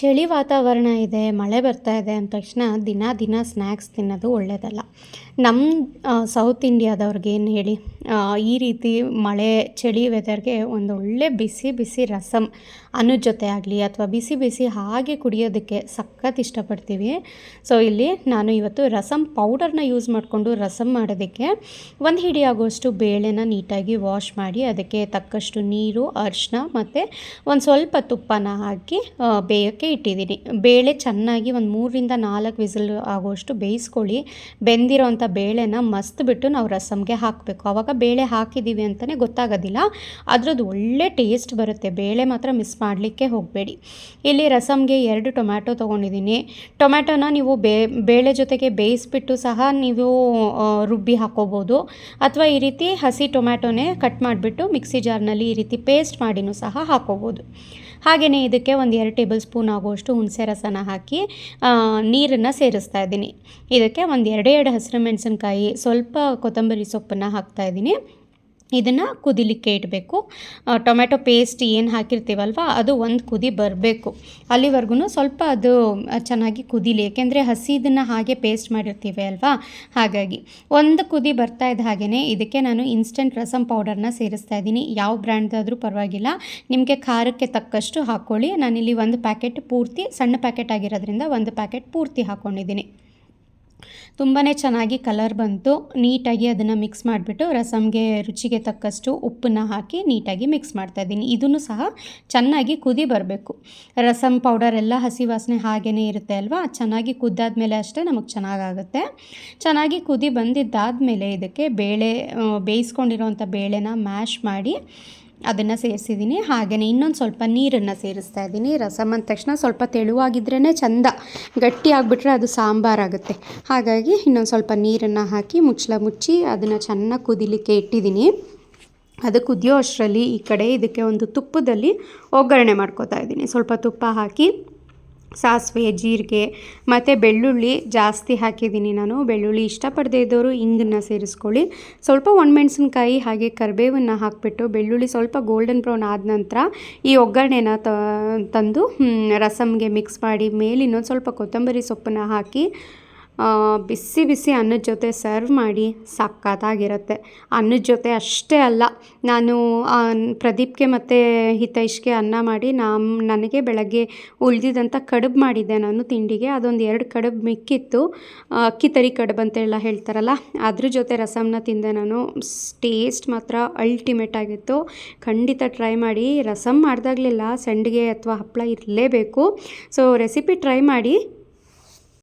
ಚಳಿ ವಾತಾವರಣ ಇದೆ, ಮಳೆ ಬರ್ತಾ ಇದೆ ಅಂದ ತಕ್ಷಣ ದಿನ ದಿನ ಸ್ನ್ಯಾಕ್ಸ್ ತಿನ್ನೋದು ಒಳ್ಳೆಯದಲ್ಲ ನಮ್ಮ ಸೌತ್ ಇಂಡಿಯಾದವ್ರಿಗೆ ಏನು ಹೇಳಿ ಈ ರೀತಿ ಮಳೆ, ಚಳಿ ವೆದರ್ಗೆ ಒಂದು ಒಳ್ಳೆ ಬಿಸಿ ಬಿಸಿ ರಸಮ್ ಅನ್ನದ ಜೊತೆ ಆಗಲಿ ಅಥವಾ ಬಿಸಿ ಬಿಸಿ ಹಾಗೆ ಕುಡಿಯೋದಕ್ಕೆ ಸಖತ್ ಇಷ್ಟಪಡ್ತೀವಿ. ಸೊ ಇಲ್ಲಿ ನಾನು ಇವತ್ತು ರಸಮ್ ಪೌಡರ್ನ ಯೂಸ್ ಮಾಡಿಕೊಂಡು ರಸಮ್ ಮಾಡೋದಕ್ಕೆ ಒಂದು ಹಿಡಿ ಆಗುವಷ್ಟು ಬೇಳೆನ ನೀಟಾಗಿ ವಾಶ್ ಮಾಡಿ ಅದಕ್ಕೆ ತಕ್ಕಷ್ಟು ನೀರು ಅರಿಶಿನ ಮತ್ತು ಒಂದು ಸ್ವಲ್ಪ ತುಪ್ಪನ ಹಾಕಿ ಬೇಯೋಕ್ಕೆ ಇಟ್ಟಿದ್ದೀನಿ. ಬೇಳೆ ಚೆನ್ನಾಗಿ ಒಂದು ಮೂರರಿಂದ ನಾಲ್ಕು ವಿಸಿಲ್ ಆಗುವಷ್ಟು ಬೇಯಿಸ್ಕೊಳ್ಳಿ. ಬೆಂದಿರೋಂಥ ಬೇಳೆನ ಮಸ್ತ್ ಬಿಟ್ಟು ನಾವು ರಸಮ್ಗೆ ಹಾಕಬೇಕು. ಆವಾಗ ಬೇಳೆ ಹಾಕಿದ್ದೀವಿ ಅಂತಲೇ ಗೊತ್ತಾಗೋದಿಲ್ಲ. ಅದರದ್ದು ಒಳ್ಳೆ ಟೇಸ್ಟ್ ಬರುತ್ತೆ. ಬೇಳೆ ಮಾತ್ರ ಮಿಸ್ ಮಾಡಲಿಕ್ಕೆ ಹೋಗಬೇಡಿ. ಇಲ್ಲಿ ರಸಮ್ಗೆ ಎರಡು ಟೊಮ್ಯಾಟೊ ತೊಗೊಂಡಿದ್ದೀನಿ. ಟೊಮ್ಯಾಟೊನ ನೀವು ಬೇಳೆ ಜೊತೆಗೆ ಬೇಯಿಸ್ಬಿಟ್ಟು ಸಹ ನೀವು ರುಬ್ಬಿ ಹಾಕೋಬೋದು. ಅಥವಾ ಈ ರೀತಿ ಹಸಿ ಟೊಮ್ಯಾಟೊನೇ ಕಟ್ ಮಾಡಿಬಿಟ್ಟು ಮಿಕ್ಸಿ ಜಾರ್ನಲ್ಲಿ ಈ ರೀತಿ ಪೇಸ್ಟ್ ಮಾಡಿನೂ ಸಹ ಹಾಕೋಬೋದು. ಹಾಗೆಯೇ ಇದಕ್ಕೆ ಒಂದು ಎರಡು ಟೇಬಲ್ ಸ್ಪೂನ್ ಆಗುವಷ್ಟು ಹುಣಸೆ ರಸನ ಹಾಕಿ ನೀರನ್ನು ಸೇರಿಸ್ತಾ ಇದ್ದೀನಿ. ಇದಕ್ಕೆ ಒಂದು ಎರಡೇ ಎರಡು ಹಸಿರು ಮೆಣಸಿನ್ಕಾಯಿ, ಸ್ವಲ್ಪ ಕೊತ್ತಂಬರಿ ಸೊಪ್ಪನ್ನು ಹಾಕ್ತಾ ಇದ್ದೀನಿ. ಇದನ್ನು ಕುದಿಲಿಕ್ಕೆ ಇಡಬೇಕು. ಟೊಮೆಟೊ ಪೇಸ್ಟ್ ಏನು ಹಾಕಿರ್ತೀವಲ್ವ, ಅದು ಒಂದು ಕುದಿ ಬರಬೇಕು. ಅಲ್ಲಿವರೆಗೂ ಸ್ವಲ್ಪ ಅದು ಚೆನ್ನಾಗಿ ಕುದಿಲಿ. ಏಕೆಂದರೆ ಹಸಿದನ್ನು ಹಾಗೆ ಪೇಸ್ಟ್ ಮಾಡಿರ್ತೀವಿ ಅಲ್ವಾ? ಹಾಗಾಗಿ ಒಂದು ಕುದಿ ಬರ್ತಾ ಇದ್ದ ಹಾಗೆಯೇ ಇದಕ್ಕೆ ನಾನು ಇನ್ಸ್ಟೆಂಟ್ ರಸಮ್ ಪೌಡರ್ನ ಸೇರಿಸ್ತಾ ಇದ್ದೀನಿ. ಯಾವ ಬ್ರ್ಯಾಂಡ್ದಾದರೂ ಪರವಾಗಿಲ್ಲ. ನಿಮಗೆ ಖಾರಕ್ಕೆ ತಕ್ಕಷ್ಟು ಹಾಕ್ಕೊಳ್ಳಿ ನಾನಿಲ್ಲಿ ಒಂದು ಪ್ಯಾಕೆಟ್ ಪೂರ್ತಿ, ಸಣ್ಣ ಪ್ಯಾಕೆಟ್ ಆಗಿರೋದ್ರಿಂದ ಒಂದು ಪ್ಯಾಕೆಟ್ ಪೂರ್ತಿ ಹಾಕ್ಕೊಂಡಿದ್ದೀನಿ ತುಂಬಾ ಚೆನ್ನಾಗಿ ಕಲರ್ ಬಂತು. ನೀಟಾಗಿ ಅದನ್ನು ಮಿಕ್ಸ್ ಮಾಡಿಬಿಟ್ಟು ರಸಮ್ಗೆ ರುಚಿಗೆ ತಕ್ಕಷ್ಟು ಉಪ್ಪನ್ನ ಹಾಕಿ ನೀಟಾಗಿ ಮಿಕ್ಸ್ ಮಾಡ್ತಾ ಇದ್ದೀನಿ. ಇದನ್ನು ಸಹ ಚೆನ್ನಾಗಿ ಕುದಿ ಬರಬೇಕು. ರಸಮ್ ಪೌಡರ್ ಎಲ್ಲ ಹಸಿ ವಾಸನೆ ಹಾಗೇ ಇರುತ್ತೆ ಅಲ್ವಾ? ಚೆನ್ನಾಗಿ ಕುದ್ದಾದ್ಮೇಲೆ ಅಷ್ಟೇ ನಮಗೆ ಚೆನ್ನಾಗಾಗುತ್ತೆ. ಚೆನ್ನಾಗಿ ಕುದಿ ಬಂದಿದ್ದಾದಮೇಲೆ ಇದಕ್ಕೆ ಬೇಳೆ ಬೇಯಿಸ್ಕೊಂಡಿರೋವಂಥ ಬೇಳೆನ ಮ್ಯಾಶ್ ಮಾಡಿ ಅದನ್ನು ಸೇರಿಸಿದ್ದೀನಿ ಹಾಗೆಯೇ ಇನ್ನೊಂದು ಸ್ವಲ್ಪ ನೀರನ್ನು ಸೇರಿಸ್ತಾ ಇದ್ದೀನಿ. ರಸಮ್ ಅಂದ ತಕ್ಷಣ ಸ್ವಲ್ಪ ತೆಳುವಾಗಿದ್ರೇ ಚಂದ ಗಟ್ಟಿ ಆಗಿಬಿಟ್ರೆ ಅದು ಸಾಂಬಾರಾಗುತ್ತೆ ಹಾಗಾಗಿ ಇನ್ನೊಂದು ಸ್ವಲ್ಪ ನೀರನ್ನು ಹಾಕಿ ಮುಚ್ಚಳ ಮುಚ್ಚಿ ಅದನ್ನು ಚೆನ್ನಾಗಿ ಕುದಿಲಿಕ್ಕೆ ಇಟ್ಟಿದ್ದೀನಿ ಅದು ಕುದಿಯೋ ಅಷ್ಟರಲ್ಲಿ ಈ ಕಡೆ ಇದಕ್ಕೆ ಒಂದು ತುಪ್ಪದಲ್ಲಿ ಒಗ್ಗರಣೆ ಮಾಡ್ಕೋತಾ ಇದ್ದೀನಿ. ಸ್ವಲ್ಪ ತುಪ್ಪ ಹಾಕಿ ಸಾಸಿವೆ, ಜೀರಿಗೆ ಮತ್ತು ಬೆಳ್ಳುಳ್ಳಿ ಜಾಸ್ತಿ ಹಾಕಿದ್ದೀನಿ ನಾನು. ಬೆಳ್ಳುಳ್ಳಿ ಇಷ್ಟಪಡದೇ ಇದ್ದವರು ಹಿಂಗನ್ನು ಸೇರಿಸ್ಕೊಳ್ಳಿ. ಸ್ವಲ್ಪ ಒಣಮೆಣ್ಸಿನ್ಕಾಯಿ ಹಾಗೆ ಕರಿಬೇವನ್ನು ಹಾಕಿಬಿಟ್ಟು ಬೆಳ್ಳುಳ್ಳಿ ಸ್ವಲ್ಪ ಗೋಲ್ಡನ್ ಬ್ರೌನ್ ಆದ ನಂತರ ಈ ಒಗ್ಗರಣೆನ ತಂದು ರಸಮ್ಗೆ ಮಿಕ್ಸ್ ಮಾಡಿ ಮೇಲೆ ಇನ್ನೊಂದು ಸ್ವಲ್ಪ ಕೊತ್ತಂಬರಿ ಸೊಪ್ಪನ್ನು ಹಾಕಿ ಬಿಸಿ ಬಿಸಿ ಅನ್ನದ ಜೊತೆ ಸರ್ವ್ ಮಾಡಿ ಸಖತ್ತಾಗಿರುತ್ತೆ. ಅನ್ನದ ಜೊತೆ ಅಷ್ಟೇ ಅಲ್ಲ, ನಾನು ಪ್ರದೀಪ್ಗೆ ಮತ್ತು ಹಿತೈಷ್ಗೆ ಅನ್ನ ಮಾಡಿ ನಮ್ಮ ನನಗೆ ಬೆಳಗ್ಗೆ ಉಳಿದಿದ್ದಂಥ ಕಡುಬು ಮಾಡಿದ್ದೆ ನಾನು ತಿಂಡಿಗೆ. ಅದೊಂದು ಎರಡು ಕಡುಬು ಮಿಕ್ಕಿತ್ತು. ಅಕ್ಕಿ ತರಿ ಕಡುಬು ಅಂತೆಲ್ಲ ಹೇಳ್ತಾರಲ್ಲ, ಅದ್ರ ಜೊತೆ ರಸಮ್ನ ತಿಂದೆ ನಾನು. ಟೇಸ್ಟ್ ಮಾತ್ರ ಅಲ್ಟಿಮೇಟ್ ಆಗಿತ್ತು. ಖಂಡಿತ ಟ್ರೈ ಮಾಡಿ. ರಸಮ್ ಮಾಡಿದಾಗಲಿಲ್ಲ, ಸಂಡಿಗೆ ಅಥವಾ ಹಪ್ಪಳ ಇರಲೇಬೇಕು. ಸೊ ರೆಸಿಪಿ ಟ್ರೈ ಮಾಡಿ.